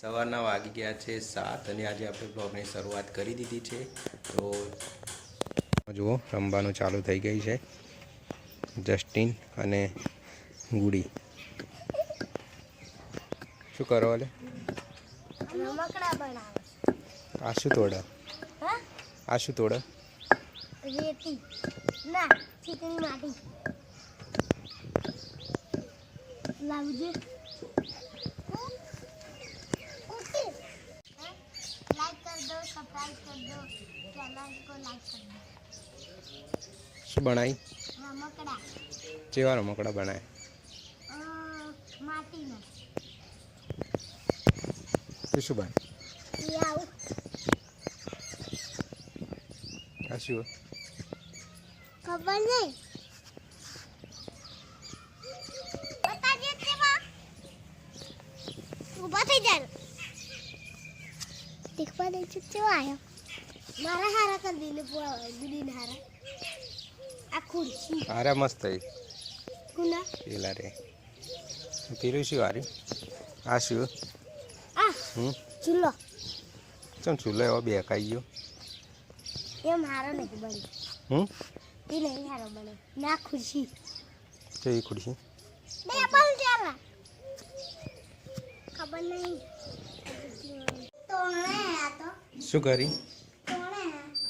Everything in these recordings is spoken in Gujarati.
સવારના વાગી ગયા છે સાત અને આજે આપણે બ્લોગની શરૂઆત કરી દીધી છે. તો જુઓ, રમવાનું ચાલુ થઈ ગઈ છે. જસ્ટિન અને ગુડી. શું કરો અલે આ શું તોડે? આ શું તોડે? લાવજે. શું બનાવી જેવા રમકડા બનાય? શું બન આ શું? ખબર નહીં ઊભા થઈ જાય દેખવા દે છે આવ્યો મારા હારા કર દીને ગુડીને હારા. આ ખુરશી આરે મસ્ત થઈ ગુના પેલા રે. પેલું શું હાર્યું? આ શું? આ હમ? ચૂલો. ચમ ચૂલો એવો બે ખાઈ ગયો? એમ હારો નથી બન્યો હમ? એ નહીં હારો બન્યો ના ખુરશી. તો એ ખુરશી. બે પણ ચાલા. ખબર નહીં. તોણે આ તો શું કરી?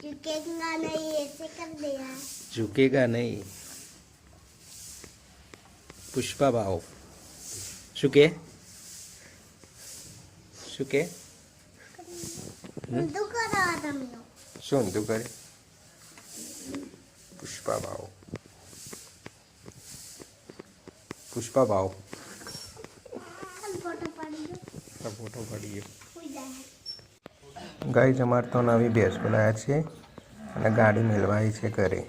झुकेगा नहीं ऐसे कर दिया ઝુકેગા નહીં પુષ્પા ભાવ શું કે શું કે ઊંધું કરો તમે શું ઊંધું કરે પુષ્પા ભાવ પુષ્પા ભાવ ફોટો પાડી દો આ ફોટો પડી ગયો સુઈ જાય ગાય જમાર તો નવી ભેંસ બોલાયા છે અને ગાડી મેળવાઈ છે ઘરે.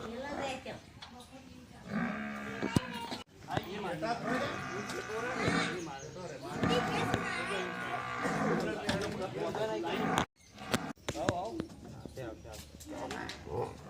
આવલ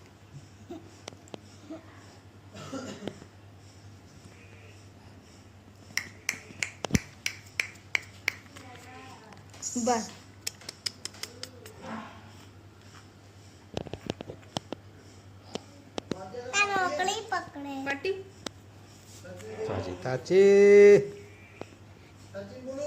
Bye. Tachi Tachi Tachi